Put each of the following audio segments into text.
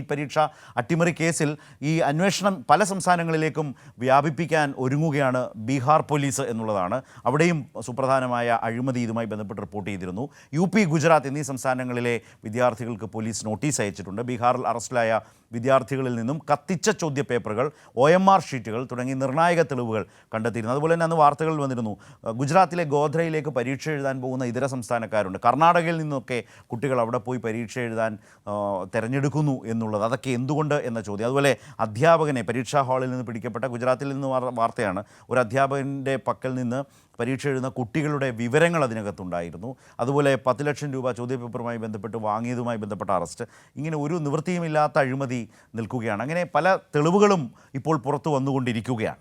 പരീക്ഷ അട്ടിമറി കേസിൽ ഈ അന്വേഷണം പല സംസ്ഥാനങ്ങളിലേക്കും വ്യാപിപ്പിക്കാൻ ഒരുങ്ങുകയാണ് ബീഹാർ പോലീസ് എന്നുള്ളതാണ്. അവിടെയും സുപ്രധാനമായ അഴിമതി ഇതുമായി ബന്ധപ്പെട്ട് റിപ്പോർട്ട് ചെയ്തിരുന്നു. യു പി ഗുജറാത്ത് എന്നീ സംസ്ഥാനങ്ങളിലെ വിദ്യാർത്ഥികൾക്ക് പോലീസ് നോട്ടീസ് അയച്ചിട്ടുണ്ട്. ബീഹാറിൽ അറസ്റ്റിലായ വിദ്യാർത്ഥികളിൽ നിന്നും കത്തിച്ച ചോദ്യപേപ്പറുകൾ ഒ എം ആർ ഷീറ്റുകൾ തുടങ്ങി നിർണായക തെളിവുകൾ കണ്ടെത്തിയിരുന്നു. അതുപോലെ തന്നെ അന്ന് വാർത്തകളിൽ വന്നിരുന്നു ഗുജറാത്തിലെ ഗോധ്രയിലേക്ക് പരീക്ഷ എഴുതാൻ പോകുന്ന ഇതര സംസ്ഥാനക്കാരുണ്ട്. കർണാടകയിൽ നിന്നൊക്കെ കുട്ടികൾ അവിടെ പോയി പരീക്ഷ എഴുതാൻ തിരഞ്ഞെടുക്കുന്നു തിരഞ്ഞെടുക്കുന്നു എന്നുള്ളത്? അതൊക്കെ എന്തുകൊണ്ട് എന്ന ചോദ്യം. അതുപോലെ അധ്യാപകനെ പരീക്ഷാ ഹാളിൽ നിന്ന് പിടിക്കപ്പെട്ട ഗുജറാത്തിൽ നിന്ന് വാർത്തയാണ്. ഒരു അധ്യാപകന്റെ പക്കൽ നിന്ന് പരീക്ഷ എഴുതുന്ന കുട്ടികളുടെ വിവരങ്ങൾ അതിനകത്തുണ്ടായിരുന്നു. അതുപോലെ പത്ത് ലക്ഷം രൂപ ചോദ്യപേപ്പറുമായി ബന്ധപ്പെട്ട് വാങ്ങിയതുമായി ബന്ധപ്പെട്ട അറസ്റ്റ്. ഇങ്ങനെ ഒരു നിവൃത്തിയുമില്ലാത്ത അഴിമതി നിൽക്കുകയാണ്. അങ്ങനെ പല തെളിവുകളും ഇപ്പോൾ പുറത്തു വന്നുകൊണ്ടിരിക്കുകയാണ്.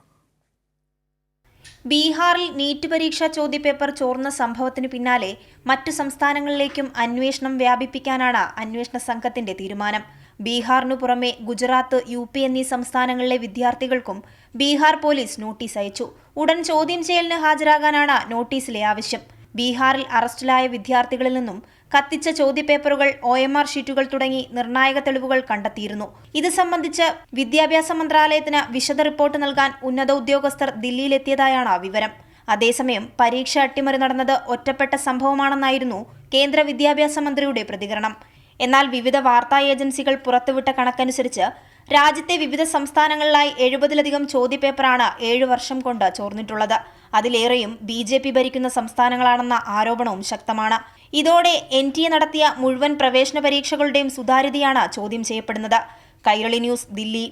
ബീഹാറിൽ നീറ്റ് പരീക്ഷാ ചോദ്യപേപ്പർ ചോർന്ന സംഭവത്തിന് പിന്നാലെ മറ്റു സംസ്ഥാനങ്ങളിലേക്കും അന്വേഷണം വ്യാപിപ്പിക്കാനാണ് അന്വേഷണ സംഘത്തിന്റെ തീരുമാനം. ബീഹാറിനു പുറമെ ഗുജറാത്ത് യു പി എന്നീ സംസ്ഥാനങ്ങളിലെ വിദ്യാർത്ഥികൾക്കും ബീഹാർ പോലീസ് നോട്ടീസ് അയച്ചു. ഉടൻ ചോദ്യം ചെയ്യലിന് ഹാജരാകാനാണ് നോട്ടീസിലെ ആവശ്യം. ബീഹാറിൽ അറസ്റ്റിലായ വിദ്യാർത്ഥികളിൽ നിന്നും കത്തിച്ച ചോദ്യപേപ്പറുകൾ ഒ എം ആർ ഷീറ്റുകൾ തുടങ്ങി നിർണായക തെളിവുകൾ കണ്ടെത്തിയിരുന്നു. ഇത് സംബന്ധിച്ച് വിദ്യാഭ്യാസ മന്ത്രാലയത്തിന് വിശദ റിപ്പോർട്ട് നൽകാൻ ഉന്നത ഉദ്യോഗസ്ഥർ ദില്ലിയിലെത്തിയതായാണ് വിവരം. അതേസമയം പരീക്ഷ അട്ടിമറി നടന്നത് ഒറ്റപ്പെട്ട സംഭവമാണെന്നായിരുന്നു കേന്ദ്ര വിദ്യാഭ്യാസ മന്ത്രിയുടെ പ്രതികരണം. എന്നാൽ വിവിധ വാർത്താ ഏജൻസികൾ പുറത്തുവിട്ട കണക്കനുസരിച്ച് രാജ്യത്തെ വിവിധ സംസ്ഥാനങ്ങളിലായി എഴുപതിലധികം ചോദ്യപേപ്പറാണ് ഏഴു വർഷം കൊണ്ട് ചോർന്നിട്ടുള്ളത്. അതിലേറെയും ബി ജെ പി ഭരിക്കുന്ന സംസ്ഥാനങ്ങളാണെന്ന ആരോപണവും ശക്തമാണ്. ഇതോടെ എൻ ടി എ നടത്തിയ മുഴുവൻ പ്രവേശന പരീക്ഷകളുടെയും സുതാര്യതയാണ് ചോദ്യം ചെയ്യപ്പെടുന്നത്. കൈരളി ന്യൂസ് ദില്ലി.